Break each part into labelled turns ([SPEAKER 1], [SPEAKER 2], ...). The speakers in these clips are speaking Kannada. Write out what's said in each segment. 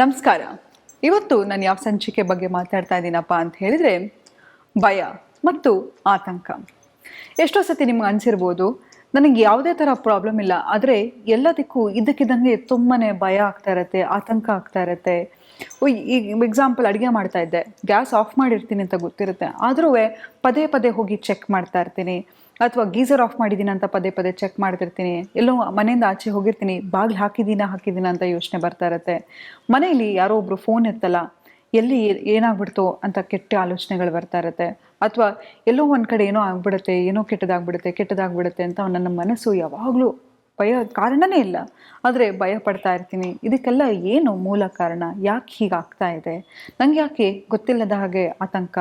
[SPEAKER 1] ನಮಸ್ಕಾರ. ಇವತ್ತು ನಾನು ಯಾವ ಸಂಚಿಕೆ ಬಗ್ಗೆ ಮಾತಾಡ್ತಾ ಇದ್ದೀನಪ್ಪ ಅಂತ ಹೇಳಿದರೆ, ಭಯ ಮತ್ತು ಆತಂಕ. ಎಷ್ಟೋ ಸತಿ ನಿಮ್ಗೆ ಅನಿಸಿರ್ಬೋದು, ನನಗೆ ಯಾವುದೇ ಥರ ಪ್ರಾಬ್ಲಮ್ ಇಲ್ಲ, ಆದರೆ ಎಲ್ಲದಕ್ಕೂ ಇದ್ದಕ್ಕಿದ್ದಂಗೆ ತುಂಬಾ ಭಯ ಆಗ್ತಾ ಇರತ್ತೆ, ಆತಂಕ ಆಗ್ತಾ ಇರತ್ತೆ. ಈಗ ಎಕ್ಸಾಂಪಲ್ ಅಡುಗೆ ಮಾಡ್ತಾ ಇದ್ದೆ. ಗ್ಯಾಸ್ ಆಫ್ ಮಾಡಿರ್ತೀನಿ ಅಂತ ಗೊತ್ತಿರುತ್ತೆ. ಆದರೂ ಪದೇ ಪದೇ ಹೋಗಿ ಚೆಕ್ ಮಾಡ್ತಾ ಇರ್ತೀನಿ. ಅಥವಾ ಗೀಸರ್ ಆಫ್ ಮಾಡಿದ್ದೀನಿ ಅಂತ ಪದೇ ಪದೇ ಚೆಕ್ ಮಾಡ್ತಿರ್ತೀನಿ. ಎಲ್ಲೋ ಮನೆಯಿಂದ ಆಚೆ ಹೋಗಿರ್ತೀನಿ. ಬಾಗಿಲು ಹಾಕಿದ್ದೀನ ಹಾಕಿದ್ದೀನ ಅಂತ ಯೋಚನೆ ಬರ್ತಾ ಇರುತ್ತೆ. ಮನೆಯಲ್ಲಿ ಯಾರೋ ಒಬ್ರು ಫೋನ್ ಎತ್ತಲ್ಲ, ಎಲ್ಲಿ ಏನಾಗ್ಬಿಡ್ತೋ ಅಂತ ಕೆಟ್ಟ ಆಲೋಚನೆಗಳು ಬರ್ತಾ ಇರುತ್ತೆ. ಅಥವಾ ಎಲ್ಲೋ ಒಂದು ಕಡೆ ಏನೋ ಆಗ್ಬಿಡುತ್ತೆ, ಏನೋ ಕೆಟ್ಟದಾಗ್ಬಿಡುತ್ತೆ ಕೆಟ್ಟದಾಗ್ಬಿಡುತ್ತೆ ಅಂತ ನನ್ನ ಮನಸ್ಸು ಯಾವಾಗಲೂ ಭಯ, ಕಾರಣನೇ ಇಲ್ಲ. ಆದರೆ ಭಯ ಪಡ್ತಾ ಇರ್ತೀನಿ. ಇದಕ್ಕೆಲ್ಲ ಏನು ಮೂಲ ಕಾರಣ? ಯಾಕೆ ಹೀಗಾಗ್ತಾ ಇದೆ? ನಂಗೆ ಯಾಕೆ ಗೊತ್ತಿಲ್ಲದ ಹಾಗೆ ಆತಂಕ?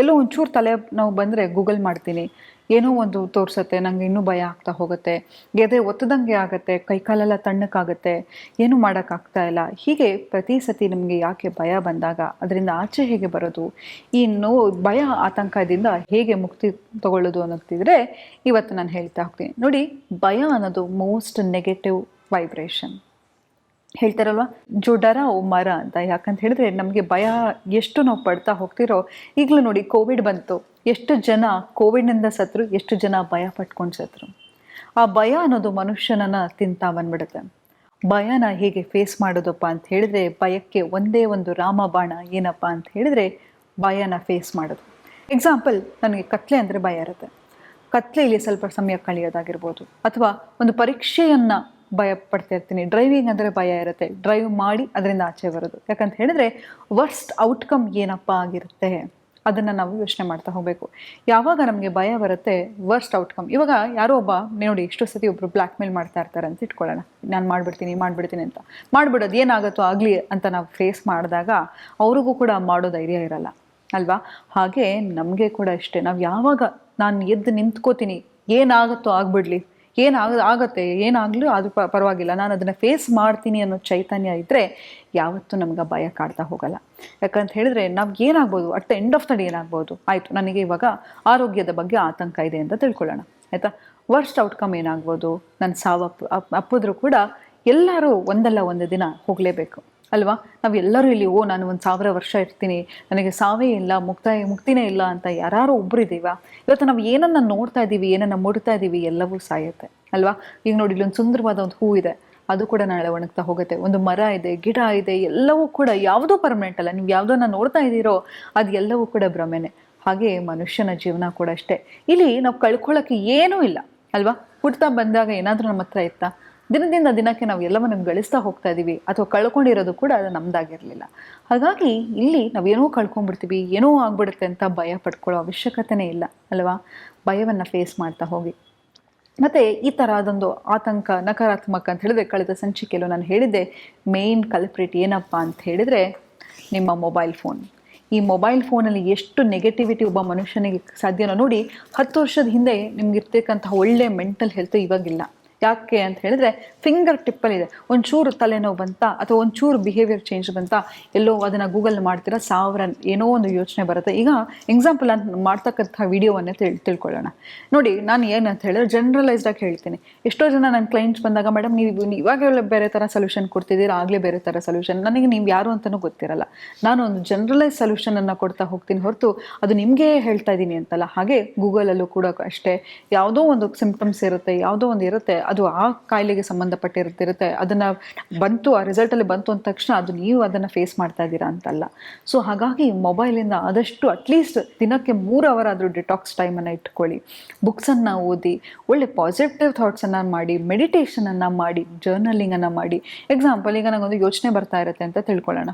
[SPEAKER 1] ಎಲ್ಲೋ ಒಂಚೂರು ತಲೆ ನಾವು ಬಂದರೆ ಗೂಗಲ್ ಮಾಡ್ತೀನಿ. ಏನೋ ಒಂದು ತೋರಿಸುತ್ತೆ, ನಂಗೆ ಇನ್ನೂ ಭಯ ಆಗ್ತಾ ಹೋಗುತ್ತೆ, ಎದೆ ಒತ್ತದಂಗೆ ಆಗುತ್ತೆ, ಕೈಕಾಲೆಲ್ಲ ತಣ್ಣಕ್ಕಾಗುತ್ತೆ, ಏನೂ ಮಾಡೋಕ್ಕಾಗ್ತಾ ಇಲ್ಲ. ಹೀಗೆ ಪ್ರತಿ ಸತಿ ನಮಗೆ ಯಾಕೆ ಭಯ ಬಂದಾಗ, ಅದರಿಂದ ಆಚೆ ಹೇಗೆ ಬರೋದು, ಈ ನೋವು, ಭಯ, ಆತಂಕದಿಂದ ಹೇಗೆ ಮುಕ್ತಿ ತಗೊಳ್ಳೋದು ಅನ್ನೋದಿದ್ರೆ ಇವತ್ತು ನಾನು ಹೇಳ್ತಾ ಹೋಗ್ತೀನಿ. ನೋಡಿ, ಭಯ ಅನ್ನೋದು ಮೋಸ್ಟ್ ನೆಗೆಟಿವ್ ವೈಬ್ರೇಷನ್ ಹೇಳ್ತಾರಲ್ವ? ಓ ಮರ ಅಂತ. ಯಾಕಂತ ಹೇಳಿದ್ರೆ ನಮಗೆ ಭಯ ಎಷ್ಟು ನಾವು ಪಡ್ತಾ ಹೋಗ್ತಿರೋ, ಈಗಲೂ ನೋಡಿ ಕೋವಿಡ್ ಬಂತು. ಎಷ್ಟು ಜನ ಕೋವಿಡ್ನಿಂದ ಸತ್ರು, ಎಷ್ಟು ಜನ ಭಯ ಪಟ್ಕೊಂಡು ಸತ್ರು. ಆ ಭಯ ಅನ್ನೋದು ಮನುಷ್ಯನನ್ನ ತಿಂತಾ ಬಂದ್ಬಿಡುತ್ತೆ. ಭಯನ ಹೇಗೆ ಫೇಸ್ ಮಾಡೋದಪ್ಪ ಅಂತ ಹೇಳಿದ್ರೆ, ಭಯಕ್ಕೆ ಒಂದೇ ಒಂದು ರಾಮಬಾಣ ಏನಪ್ಪ ಅಂತ ಹೇಳಿದ್ರೆ, ಭಯನ ಫೇಸ್ ಮಾಡೋದು. ಎಕ್ಸಾಂಪಲ್ ನನಗೆ ಕತ್ಲೆ ಅಂದರೆ ಭಯ ಇರುತ್ತೆ. ಕತ್ಲೆಯಲ್ಲಿ ಸ್ವಲ್ಪ ಸಮಯ ಕಳೆಯೋದಾಗಿರ್ಬೋದು. ಅಥವಾ ಒಂದು ಪರೀಕ್ಷೆಯನ್ನು ಭಯ ಪಡ್ತಾ ಇರ್ತೀನಿ. ಡ್ರೈವಿಂಗ್ ಅಂದರೆ ಭಯ ಇರುತ್ತೆ. ಡ್ರೈವ್ ಮಾಡಿ ಅದರಿಂದ ಆಚೆ ಬರೋದು. ಯಾಕಂತ ಹೇಳಿದ್ರೆ ವರ್ಸ್ಟ್ ಔಟ್ಕಮ್ ಏನಪ್ಪ ಆಗಿರುತ್ತೆ? ಅದನ್ನು ನಾವು ಯೋಚನೆ ಮಾಡ್ತಾ ಹೋಗಬೇಕು. ಯಾವಾಗ ನಮಗೆ ಭಯ ಬರುತ್ತೆ ವರ್ಸ್ಟ್ ಔಟ್ಕಮ್ ಇವಾಗ ಯಾರೋ ಒಬ್ಬ, ನೋಡಿ ಎಷ್ಟೋ ಸತಿ ಒಬ್ಬರು ಬ್ಲ್ಯಾಕ್ ಮೇಲ್ ಮಾಡ್ತಾ ಇರ್ತಾರೆ ಅಂತ ಇಟ್ಕೊಳ್ಳೋಣ. ನಾನು ಮಾಡಿಬಿಡ್ತೀನಿ ಮಾಡಿಬಿಡ್ತೀನಿ ಅಂತ. ಮಾಡಿಬಿಡೋದು ಏನಾಗುತ್ತೋ ಆಗಲಿ ಅಂತ ನಾವು ಫೇಸ್ ಮಾಡಿದಾಗ ಅವ್ರಿಗೂ ಕೂಡ ಮಾಡೋ ಧೈರ್ಯ ಇರಲ್ಲ. ಅಲ್ವಾ? ಹಾಗೆ ನಮಗೆ ಕೂಡ ಅಷ್ಟೇ ನಾವು ಯಾವಾಗ ನಾನು ಎದ್ದು ನಿಂತ್ಕೋತೀನಿ, ಏನಾಗುತ್ತೋ ಆಗ್ಬಿಡ್ಲಿ. ಏನಾಗ, ಆಗುತ್ತೆ, ಏನಾಗಲೂ ಅದು ಪರವಾಗಿಲ್ಲ. ನಾನು ಅದನ್ನು ಫೇಸ್ ಮಾಡ್ತೀನಿ ಅನ್ನೋ ಚೈತನ್ಯ ಇದ್ದರೆ ಯಾವತ್ತೂ ನಮ್ಗೆ ಭಯ ಕಾಡ್ತಾ ಹೋಗಲ್ಲ. ಯಾಕಂತ ಹೇಳಿದ್ರೆ ನಾವು ಏನಾಗ್ಬೋದು at the end of the day ಏನಾಗ್ಬೋದು? ಆಯಿತು, ನನಗೆ ಇವಾಗ ಆರೋಗ್ಯದ ಬಗ್ಗೆ ಆತಂಕ ಇದೆ ಅಂತ ತಿಳ್ಕೊಳ್ಳೋಣ. ಆಯಿತಾ? ವರ್ಸ್ಟ್ ಔಟ್ಕಮ್ ಏನಾಗ್ಬೋದು? ನನ್ನ ಸಾವು ಅಪ್ಪ ಅಪ್- ಅಪ್ಪಿದ್ರು ಕೂಡ ಎಲ್ಲರೂ ಒಂದಲ್ಲ ಒಂದು ದಿನ ಹೋಗಲೇಬೇಕು. ಅಲ್ವಾ? ನಾವು ಎಲ್ಲರೂ ಇಲ್ಲಿ, ಓ, ನಾನು ಒಂದು ಸಾವಿರ ವರ್ಷ ಇರ್ತೀನಿ, ನನಗೆ ಸಾವೇ ಇಲ್ಲ, ಮುಕ್ತಾಯ, ಮುಕ್ತಿನೇ ಇಲ್ಲ ಅಂತ ಯಾರು ಒಬ್ರು ಇದ್ದೀವಾ ಇವತ್ತು ನಾವು ಏನನ್ನ ನೋಡ್ತಾ ಇದ್ದೀವಿ ಏನನ್ನ ಮುಡ್ತಾ ಇದ್ದೀವಿ ಎಲ್ಲವೂ ಸಾಯುತ್ತೆ, ಅಲ್ವಾ? ಈಗ ನೋಡಿ, ಇಲ್ಲೊಂದು ಸುಂದರವಾದ ಒಂದು ಹೂ ಇದೆ, ಅದು ಕೂಡ ನಾಳೆ ಒಣಗ್ತಾ ಹೋಗುತ್ತೆ. ಒಂದು ಮರ ಇದೆ, ಗಿಡ ಇದೆ, ಎಲ್ಲವೂ ಕೂಡ ಯಾವುದೂ ಪರ್ಮನೆಂಟ್ ಅಲ್ಲ, ನೀವು ಯಾವುದನ್ನ ನೋಡ್ತಾ ಇದ್ದೀರೋ ಅದು ಎಲ್ಲವೂ ಕೂಡ ಭ್ರಮೆನೆ. ಹಾಗೆ ಮನುಷ್ಯನ ಜೀವನ ಕೂಡ ಅಷ್ಟೇ. ಇಲ್ಲಿ ನಾವು ಕಳ್ಕೊಳ್ಳೋಕ್ಕೆ ಏನೂ ಇಲ್ಲ, ಅಲ್ವಾ? ಹುಡ್ತಾ ಬಂದಾಗ ಏನಾದರೂ ನಮ್ಮ ಹತ್ರ ಇತ್ತಾ? ದಿನದಿಂದ ದಿನಕ್ಕೆ ನಾವು ಎಲ್ಲವನ್ನು ಗಳಿಸ್ತಾ ಹೋಗ್ತಾ ಇದ್ದೀವಿ ಅಥವಾ ಕಳ್ಕೊಂಡಿರೋದು ಕೂಡ ಅದು ನಮ್ದಾಗಿರಲಿಲ್ಲ. ಹಾಗಾಗಿ ಇಲ್ಲಿ ನಾವೇನೋ ಕಳ್ಕೊಂಡ್ಬಿಡ್ತೀವಿ, ಏನೋ ಆಗ್ಬಿಡುತ್ತೆ ಅಂತ ಭಯ ಪಡ್ಕೊಳ್ಳೋ ಅವಶ್ಯಕತೆನೇ ಇಲ್ಲ, ಅಲ್ವಾ? ಭಯವನ್ನು ಫೇಸ್ ಮಾಡ್ತಾ ಹೋಗಿ. ಮತ್ತು ಈ ಥರ ಅದೊಂದು ಆತಂಕ, ನಕಾರಾತ್ಮಕ ಅಂತ ಹೇಳಿದ್ರೆ ಕಳೆದ ಸಂಚಿಕೆಯಲ್ಲೂ ನಾನು ಹೇಳಿದ್ದೆ ಮೇನ್ ಕಲ್ಪ್ರಿಟ್ ಏನಪ್ಪ ಅಂತ ಹೇಳಿದರೆ ನಿಮ್ಮ ಮೊಬೈಲ್ ಫೋನ್ ಈ ಮೊಬೈಲ್ ಫೋನಲ್ಲಿ ಎಷ್ಟು ನೆಗೆಟಿವಿಟಿ ಒಬ್ಬ ಮನುಷ್ಯನಿಗೆ ಸಾಧ್ಯನೋ ನೋಡಿ, ಹತ್ತು ವರ್ಷದ ಹಿಂದೆ ನಿಮ್ಗೆ ಇರ್ತಕ್ಕಂತಹ ಒಳ್ಳೆ ಮೆಂಟಲ್ ಹೆಲ್ತ್ ಇವಾಗಿಲ್ಲ. ಯಾಕೆ ಅಂತ ಹೇಳಿದ್ರೆ ಫಿಂಗರ್ ಟಿಪ್ಪಲ್ಲಿದೆ ಒಂಚೂರು ತಲೆನೋವು ಬಂತ, ಅಥವಾ ಒಂಚೂರು ಬಿಹೇವಿಯರ್ ಚೇಂಜ್ ಬಂತ, ಎಲ್ಲೋ ಅದನ್ನು ಗೂಗಲ್ ಮಾಡ್ತೀರಾ, ಸಾವಿರ ಏನೋ ಒಂದು ಯೋಚನೆ ಬರುತ್ತೆ. ಈಗ ಎಕ್ಸಾಂಪಲ್ ನಾನು ಮಾಡ್ತಕ್ಕಂಥ ವಿಡಿಯೋವನ್ನೇ ತಿಳ್, ತಿಳ್ಕೊಳ್ಳೋಣ. ನೋಡಿ, ನಾನು ಏನಂತ ಹೇಳಿದ್ರೆ ಜನರಲೈಸ್ಡ್ ಆಗಿ ಹೇಳ್ತೀನಿ. ಎಷ್ಟೋ ಜನ ನನ್ನ ಕ್ಲೈಂಟ್ಸ್ ಬಂದಾಗ ಮೇಡಮ್ ನೀವು ಇವಾಗೆಲ್ಲ ಇವಾಗ ಬೇರೆ ಥರ ಸೊಲ್ಯೂಷನ್ ಕೊಡ್ತಿದ್ದೀರಾ? ಆಗಲೇ ಬೇರೆ ಥರ ಸೊಲ್ಯೂಷನ್ ನನಗೆ ನೀವು ಯಾರು ಅಂತಲೂ ಗೊತ್ತಿರಲ್ಲ. ನಾನು ಒಂದು ಜನರಲೈಸ್ ಸೊಲ್ಯೂಷನನ್ನು ಕೊಡ್ತಾ ಹೋಗ್ತೀನಿ ಹೊರತು ಅದು ನಿಮಗೆ ಹೇಳ್ತಾ ಇದ್ದೀನಿ ಅಂತಲ್ಲ. ಹಾಗೆ ಗೂಗಲಲ್ಲೂ ಕೂಡ ಅಷ್ಟೇ. ಯಾವುದೋ ಒಂದು ಸಿಂಪ್ಟಮ್ಸ್ ಇರುತ್ತೆ, ಯಾವುದೋ ಒಂದು ಇರುತ್ತೆ, ಅದು ಆ ಕಾಯಿಲೆಗೆ ಸಂಬಂಧಪಟ್ಟಿರುತ್ತಿರುತ್ತೆ ಅದನ್ನು ಬಂತು, ಆ ರಿಸಲ್ಟಲ್ಲಿ ಬಂತು ಅಂದ ತಕ್ಷಣ ಅದು ನೀವು ಅದನ್ನು ಫೇಸ್ ಮಾಡ್ತಾ ಇದ್ದೀರಾ ಅಂತಲ್ಲ. ಸೊ ಹಾಗಾಗಿ ಮೊಬೈಲಿಂದ ಆದಷ್ಟು ಅಟ್ಲೀಸ್ಟ್ ದಿನಕ್ಕೆ ಮೂರು ಅವರ್ ಆದರೂ ಡಿಟಾಕ್ಸ್ ಟೈಮನ್ನು ಇಟ್ಕೊಳ್ಳಿ. ಬುಕ್ಸನ್ನು ಓದಿ, ಒಳ್ಳೆ ಪಾಸಿಟಿವ್ ಥಾಟ್ಸನ್ನು ಮಾಡಿ ಮೆಡಿಟೇಷನನ್ನು ಮಾಡಿ ಜರ್ನಲಿಂಗನ್ನು ಮಾಡಿ. ಎಕ್ಸಾಂಪಲ್ ಈಗ ನನಗೊಂದು ಯೋಚನೆ ಬರ್ತಾ ಇರುತ್ತೆ ಅಂತ ತಿಳ್ಕೊಳ್ಳೋಣ.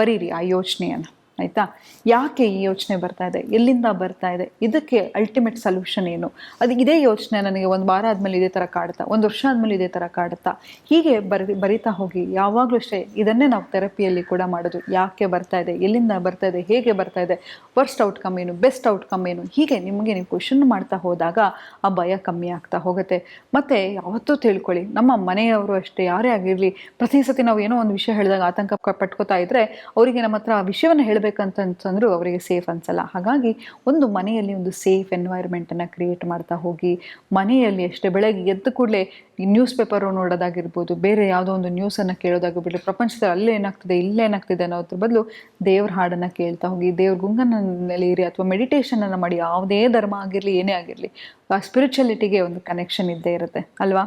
[SPEAKER 1] ಬರೀರಿ ಆ ಯೋಚನೆಯನ್ನು. ಆಯಿತಾ? ಯಾಕೆ ಈ ಯೋಚನೆ ಬರ್ತಾ ಇದೆ? ಎಲ್ಲಿಂದ ಬರ್ತಾ ಇದೆ? ಇದಕ್ಕೆ ಅಲ್ಟಿಮೇಟ್ ಸೊಲ್ಯೂಷನ್ ಏನು? ಅದು ಇದೇ ಯೋಚನೆ ನನಗೆ ಒಂದು ವಾರ ಆದಮೇಲೆ ಇದೇ ಥರ ಕಾಡುತ್ತಾ? ಒಂದು ವರ್ಷ ಆದಮೇಲೆ ಇದೇ ಥರ ಕಾಡುತ್ತಾ? ಹೀಗೆ ಬರಿ, ಬರಿತಾ ಹೋಗಿ, ಯಾವಾಗಲೂ ಅಷ್ಟೇ ಇದನ್ನೇ ನಾವು ಥೆರಪಿಯಲ್ಲಿ ಕೂಡ ಮಾಡೋದು. ಯಾಕೆ ಬರ್ತಾ ಇದೆ? ಎಲ್ಲಿಂದ ಬರ್ತಾ ಇದೆ? ಹೇಗೆ ಬರ್ತಾ ಇದೆ? ವರ್ಸ್ಟ್ ಔಟ್ಕಮ್ ಏನು? ಬೆಸ್ಟ್ ಔಟ್ಕಮ್ ಏನು? ಹೀಗೆ ನಿಮಗೆ ನೀವು ಕ್ವಶನ್ ಮಾಡ್ತಾ ಹೋದಾಗ ಆ ಭಯ ಕಮ್ಮಿ ಆಗ್ತಾ ಹೋಗುತ್ತೆ. ಮತ್ತು ಯಾವತ್ತೂ ತಿಳ್ಕೊಳ್ಳಿ, ನಮ್ಮ ಮನೆಯವರು ಅಷ್ಟೇ, ಯಾರೇ ಆಗಿರಲಿ, ಪ್ರತಿ ಸತಿ ನಾವು ಏನೋ ಒಂದು ವಿಷಯ ಹೇಳಿದಾಗ ಆತಂಕ ಪಟ್ಕೋತಾ ಇದ್ರೆ ಅವರಿಗೆ ನಮ್ಮ ಹತ್ರ ಆ ವಿಷಯವನ್ನು ಹೇಳಬೇಕು. ಇಡಬೇಕಂತಂದ್ರೂ ಅವರಿಗೆ ಸೇಫ್ ಅನ್ಸಲ್ಲ. ಹಾಗಾಗಿ ಒಂದು ಮನೆಯಲ್ಲಿ ಒಂದು ಸೇಫ್ ಎನ್ವೈರ್ಮೆಂಟನ್ನು ಕ್ರಿಯೇಟ್ ಮಾಡ್ತಾ ಹೋಗಿ, ಮನೆಯಲ್ಲಿ ಅಷ್ಟೇ ಬೆಳಗ್ಗೆ ಎದ್ದ ಕೂಡಲೇ ನ್ಯೂಸ್ ಪೇಪರು ನೋಡೋದಾಗಿರ್ಬೋದು, ಬೇರೆ ಯಾವುದೋ ಒಂದು ನ್ಯೂಸನ್ನು ಕೇಳೋದಾಗಿರ್ಬೋದು, ಪ್ರಪಂಚದಲ್ಲಿ ಅಲ್ಲೇ ಇಲ್ಲೇನಾಗ್ತಿದೆ ಅನ್ನೋದ್ರ ಬದಲು ದೇವ್ರ ಹಾಡನ್ನು ಕೇಳ್ತಾ ಹೋಗಿ, ದೇವ್ರ ಗುಂಗನಲ್ಲಿ ಇರಿ ಅಥವಾ ಮೆಡಿಟೇಷನನ್ನು ಮಾಡಿ, ಯಾವುದೇ ಧರ್ಮ ಆಗಿರಲಿ, ಏನೇ ಆಗಿರಲಿ, ಆ ಸ್ಪಿರಿಚುಲಿಟಿಗೆ ಒಂದು ಕನೆಕ್ಷನ್ ಇದ್ದೇ ಇರುತ್ತೆ, ಅಲ್ವಾ?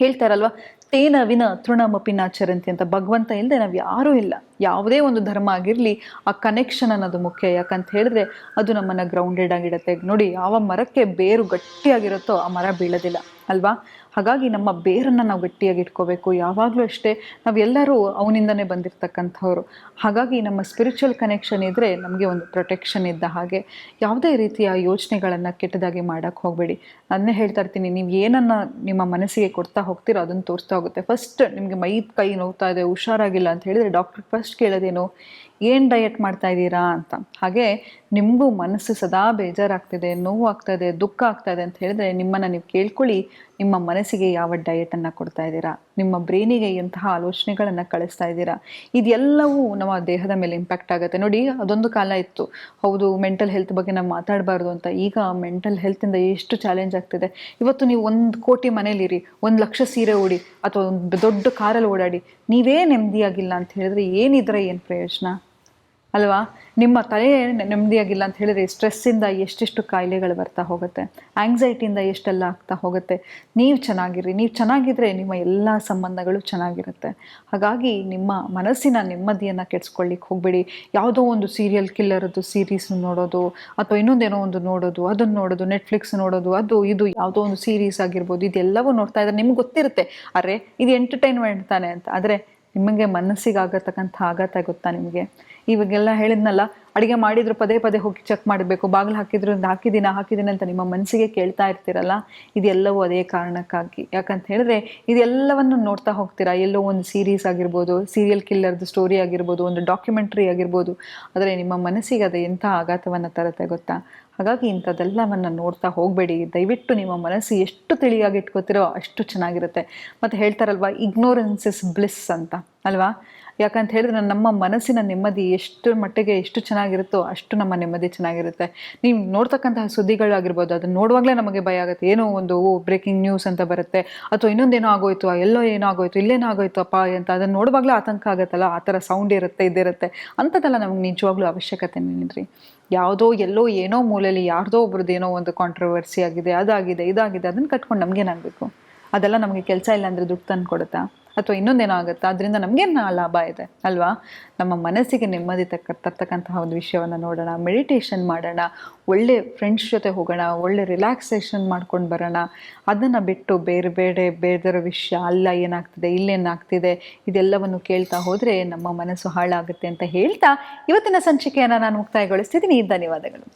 [SPEAKER 1] ಹೇಳ್ತಾರಲ್ವಾ ತೇನ ವಿನ ತೃಣಮಪಿ ನಾಚರಂತಿ ಅಂತ ಭಗವಂತ ಇಲ್ಲದೆ ನಾವು ಯಾರೂ ಇಲ್ಲ. ಯಾವುದೇ ಒಂದು ಧರ್ಮ ಆಗಿರಲಿ ಆ ಕನೆಕ್ಷನ್ ಅನ್ನೋದು ಮುಖ್ಯ. ಯಾಕಂತ ಹೇಳಿದ್ರೆ ಅದು ನಮ್ಮನ್ನು ಗ್ರೌಂಡೆಡ್ ಆಗಿಡುತ್ತೆ. ನೋಡಿ ಯಾವ ಮರಕ್ಕೆ ಬೇರು ಗಟ್ಟಿಯಾಗಿರುತ್ತೋ ಆ ಮರ ಬೀಳೋದಿಲ್ಲ. ಅಲ್ವಾ? ಹಾಗಾಗಿ ನಮ್ಮ ಬೇರನ್ನು ನಾವು ಗಟ್ಟಿಯಾಗಿ ಇಟ್ಕೋಬೇಕು. ಯಾವಾಗಲೂ ಅಷ್ಟೇ ನಾವೆಲ್ಲರೂ ಅವನಿಂದನೇ ಬಂದಿರತಕ್ಕಂಥವ್ರು. ಹಾಗಾಗಿ ನಮ್ಮ ಸ್ಪಿರಿಚುವಲ್ ಕನೆಕ್ಷನ್ ಇದ್ದರೆ ನಮಗೆ ಒಂದು ಪ್ರೊಟೆಕ್ಷನ್ ಇದ್ದ ಹಾಗೆ. ಯಾವುದೇ ರೀತಿಯ ಯೋಚನೆಗಳನ್ನು ಕೆಟ್ಟದಾಗಿ ಮಾಡೋಕ್ಕೆ ಹೋಗಬೇಡಿ. ಅದನ್ನೇ ಹೇಳ್ತಾ ಇರ್ತೀನಿ, ನೀವು ಏನನ್ನು ನಿಮ್ಮ ಮನಸ್ಸಿಗೆ ಕೊಡ್ತಾ ಹೋಗ್ತೀರೋ ಅದನ್ನು ತೋರಿಸ್ತಾ ಹೋಗುತ್ತೆ. ಫಸ್ಟ್ ನಿಮಗೆ ಮೈ ಕೈ ನೋವ್ತಾ ಇದೆ, ಹುಷಾರಾಗಿಲ್ಲ ಅಂತ ಹೇಳಿದರೆ ಡಾಕ್ಟ್ರ್ ಫಸ್ಟ್ ಕೇಳೋದೇನು? ಏನು ಡಯಟ್ ಮಾಡ್ತಾ ಇದ್ದೀರಾ ಅಂತ. ಹಾಗೆ ನಿಮಗೂ ಮನಸ್ಸು ಸದಾ ಬೇಜಾರಾಗ್ತಿದೆ ನೋವು ಆಗ್ತಾಯಿದೆ ದುಃಖ ಆಗ್ತಾಯಿದೆ ಅಂತ ಹೇಳಿದ್ರೆ ನಿಮ್ಮನ್ನು ನೀವು ಕೇಳ್ಕೊಳ್ಳಿ, ನಿಮ್ಮ ಮನಸ್ಸಿಗೆ ಯಾವ ಡಯಟನ್ನು ಕೊಡ್ತಾ ಇದ್ದೀರಾ, ನಿಮ್ಮ ಬ್ರೈನಿಗೆ ಎಂತಹ ಆಲೋಚನೆಗಳನ್ನು ಕಳಿಸ್ತಾ ಇದ್ದೀರಾ, ಇದೆಲ್ಲವೂ ನಮ್ಮ ದೇಹದ ಮೇಲೆ ಇಂಪ್ಯಾಕ್ಟ್ ಆಗುತ್ತೆ. ನೋಡಿ, ಅದೊಂದು ಕಾಲ ಇತ್ತು. ಹೌದು ಮೆಂಟಲ್ ಹೆಲ್ತ್ ಬಗ್ಗೆ ನಾವು ಮಾತಾಡಬಾರ್ದು ಅಂತ. ಈಗ ಮೆಂಟಲ್ ಹೆಲ್ತಿಂದ ಎಷ್ಟು ಚಾಲೆಂಜ್ ಆಗ್ತಿದೆ. ಇವತ್ತು ನೀವು ಒಂದು ಕೋಟಿ ಮನೇಲಿರಿ, ಒಂದು ಲಕ್ಷ ಸೀರೆ ಓಡಿ ಅಥವಾ ಒಂದು ದೊಡ್ಡ ಕಾರಲ್ಲಿ ಓಡಾಡಿ, ನೀವೇ ನೆಮ್ಮದಿಯಾಗಿಲ್ಲ ಅಂತ ಹೇಳಿದ್ರೆ ಏನಿದ್ರೆ ಏನು ಪ್ರಯೋಜನ? ಅಲ್ವಾ? ನಿಮ್ಮ ತಲೆ ನೆಮ್ಮದಿಯಾಗಿಲ್ಲ ಅಂತ ಹೇಳಿದ್ರೆ ಸ್ಟ್ರೆಸ್ಸಿಂದ ಎಷ್ಟೆಷ್ಟು ಕಾಯಿಲೆಗಳು ಬರ್ತಾ ಹೋಗುತ್ತೆ? ಆಂಗ್ಸೈಟಿಯಿಂದ ಎಷ್ಟೆಲ್ಲ ಆಗ್ತಾ ಹೋಗುತ್ತೆ? ನೀವು ಚೆನ್ನಾಗಿರಿ ನೀವು ಚೆನ್ನಾಗಿದ್ರೆ ನಿಮ್ಮ ಎಲ್ಲ ಸಂಬಂಧಗಳು ಚೆನ್ನಾಗಿರುತ್ತೆ. ಹಾಗಾಗಿ ನಿಮ್ಮ ಮನಸ್ಸಿನ ನೆಮ್ಮದಿಯನ್ನು ಕೆಡಿಸ್ಕೊಳ್ಳಿಕ್ಕೆ ಹೋಗಬೇಡಿ. ಯಾವುದೋ ಒಂದು ಸೀರಿಯಲ್ ಕಿಲ್ಲರದ್ದು ಸೀರೀಸ್ ನೋಡೋದು, ಅಥವಾ ಇನ್ನೊಂದೇನೋ ಒಂದು ನೋಡೋದು, ಅದನ್ನು ನೋಡೋದು ನೆಟ್ಫ್ಲಿಕ್ಸ್ ನೋಡೋದು, ಅದು, ಇದು, ಯಾವುದೋ ಒಂದು ಸೀರೀಸ್ ಆಗಿರ್ಬೋದು, ಇದೆಲ್ಲವೂ ನೋಡ್ತಾ ಇದ್ರೆ ನಿಮ್ಗೆ ಗೊತ್ತಿರುತ್ತೆ. ಅರೆ, ಇದು ಎಂಟರ್ಟೈನ್ಮೆಂಟ್ ತಾನೆ ಅಂತ. ಆದರೆ ನಿಮಗೆ ಮನಸ್ಸಿಗೆ ಆಗತಕ್ಕಂಥ ಆಘಾತ ಗೊತ್ತಾ ನಿಮಗೆ? ಇವಾಗೆಲ್ಲ ಹೇಳಿದ್ನಲ್ಲ, ಅಡುಗೆ ಮಾಡಿದ್ರು ಪದೇ ಪದೇ ಹೋಗಿ ಚೆಕ್ ಮಾಡಬೇಕು, ಬಾಗಿಲು ಹಾಕಿದ್ರು ಹಾಕಿದ್ದೀನ, ಹಾಕಿದ್ದೀನಿ ಅಂತ ನಿಮ್ಮ ಮನಸ್ಸಿಗೆ ಕೇಳ್ತಾ ಇರ್ತೀರಲ್ಲ, ಇದೆಲ್ಲವೂ ಅದೇ ಕಾರಣಕ್ಕಾಗಿ. ಯಾಕಂತ ಹೇಳಿದ್ರೆ, ಇದೆಲ್ಲವನ್ನು ನೋಡ್ತಾ ಹೋಗ್ತೀರಾ? ಎಲ್ಲೋ ಒಂದು ಸೀರೀಸ್ ಆಗಿರ್ಬೋದು ಸೀರಿಯಲ್ ಕಿಲ್ಲರ್ದು ಸ್ಟೋರಿ ಆಗಿರ್ಬೋದು, ಒಂದು ಡಾಕ್ಯುಮೆಂಟ್ರಿ ಆಗಿರ್ಬೋದು, ಆದರೆ ನಿಮ್ಮ ಮನಸ್ಸಿಗೆ ಅದು ಎಂಥ ಆಘಾತವನ್ನು ತರುತ್ತೆ ಗೊತ್ತಾ? ಹಾಗಾಗಿ ಇಂಥದ್ದೆಲ್ಲವನ್ನು ನೋಡ್ತಾ ಹೋಗಬೇಡಿ. ದಯವಿಟ್ಟು ನಿಮ್ಮ ಮನಸ್ಸು ಎಷ್ಟು ತಿಳಿಯಾಗಿ ಇಟ್ಕೋತಿರೋ ಅಷ್ಟು ಚೆನ್ನಾಗಿರುತ್ತೆ. ಮತ್ತು ಹೇಳ್ತಾರಲ್ವಾ ಇಗ್ನೋರೆನ್ಸ್ ಬ್ಲಿಸ್ ಅಂತ, ಅಲ್ವಾ? ಯಾಕಂತ ಹೇಳಿದ್ರೆ ನಮ್ಮ ಮನಸ್ಸಿನ ನೆಮ್ಮದಿ ಎಷ್ಟು ಮಟ್ಟಿಗೆ ಎಷ್ಟು ಚೆನ್ನಾಗಿರುತ್ತೋ ಅಷ್ಟು ನಮ್ಮ ನೆಮ್ಮದಿ ಚೆನ್ನಾಗಿರುತ್ತೆ. ನೀವು ನೋಡ್ತಕ್ಕಂತಹ ಸುದ್ದಿಗಳಾಗಿರ್ಬೋದು ಅದನ್ನು ನೋಡುವಾಗಲೇ ನಮಗೆ ಭಯ ಆಗುತ್ತೆ. ಏನೋ ಒಂದು ಬ್ರೇಕಿಂಗ್ ನ್ಯೂಸ್ ಅಂತ ಬರುತ್ತೆ, ಅಥವಾ ಇನ್ನೊಂದೇನೋ ಆಗೋಯ್ತು ಎಲ್ಲೋ ಏನೋ ಆಗೋಯ್ತು, ಇಲ್ಲೇನೋ ಆಗೋಯ್ತು, ಅಪ್ಪ ಅಂತ ಅದನ್ನು ನೋಡುವಾಗಲೇ ಆತಂಕ ಆಗುತ್ತಲ್ಲ, ಆ ಥರ ಸೌಂಡ್ ಇರುತ್ತೆ, ಇದಿರುತ್ತೆ. ಅಂಥದ್ದೆಲ್ಲ ನಮಗೆ ನಿಜವಾಗ್ಲೂ ಅವಶ್ಯಕತೆ ಏನಿದ್ರಿ ಯಾವುದೋ ಎಲ್ಲೋ ಏನೋ ಮೂಲೆಯಲ್ಲಿ ಯಾರ್ದೋ ಒಬ್ರದ್ದು ಏನೋ ಒಂದು ಕಾಂಟ್ರವರ್ಸಿ ಆಗಿದೆ, ಅದಾಗಿದೆ, ಇದಾಗಿದೆ, ಅದನ್ನು ಕಟ್ಕೊಂಡು ನಮಗೇನಾಗಬೇಕು? ಅದೆಲ್ಲ ನಮಗೆ ಕೆಲಸ ಇಲ್ಲ ಅಂದರೆ ದುಡ್ಡು ತಂದು ಕೊಡುತ್ತಾ ಅಥವಾ ಇನ್ನೊಂದೇನೋ ಆಗುತ್ತೆ? ಅದರಿಂದ ನಮಗೇನು ಲಾಭ ಇದೆ, ಅಲ್ವಾ? ನಮ್ಮ ಮನಸ್ಸಿಗೆ ನೆಮ್ಮದಿ ತಕ್ಕ, ತರ್ತಕ್ಕಂತಹ ಒಂದು ವಿಷಯವನ್ನು ನೋಡೋಣ ಮೆಡಿಟೇಷನ್ ಮಾಡೋಣ, ಒಳ್ಳೆ ಫ್ರೆಂಡ್ಸ್ ಜೊತೆ ಹೋಗೋಣ, ಒಳ್ಳೆ ರಿಲ್ಯಾಕ್ಸೇಷನ್ ಮಾಡ್ಕೊಂಡು ಬರೋಣ, ಅದನ್ನು ಬಿಟ್ಟು ಬೇರೆ ಬೇರೆ, ಬೇರೆದರ ವಿಷಯ, ಅಲ್ಲ ಏನಾಗ್ತಿದೆ ಇಲ್ಲೇನಾಗ್ತಿದೆ ಇದೆಲ್ಲವನ್ನು ಕೇಳ್ತಾ ಹೋದರೆ ನಮ್ಮ ಮನಸ್ಸು ಹಾಳಾಗುತ್ತೆ ಅಂತ ಹೇಳ್ತಾ ಇವತ್ತಿನ ಸಂಚಿಕೆಯನ್ನು ನಾನು ಮುಕ್ತಾಯಗೊಳಿಸ್ತಿದ್ದೀನಿ. ಧನ್ಯವಾದಗಳು.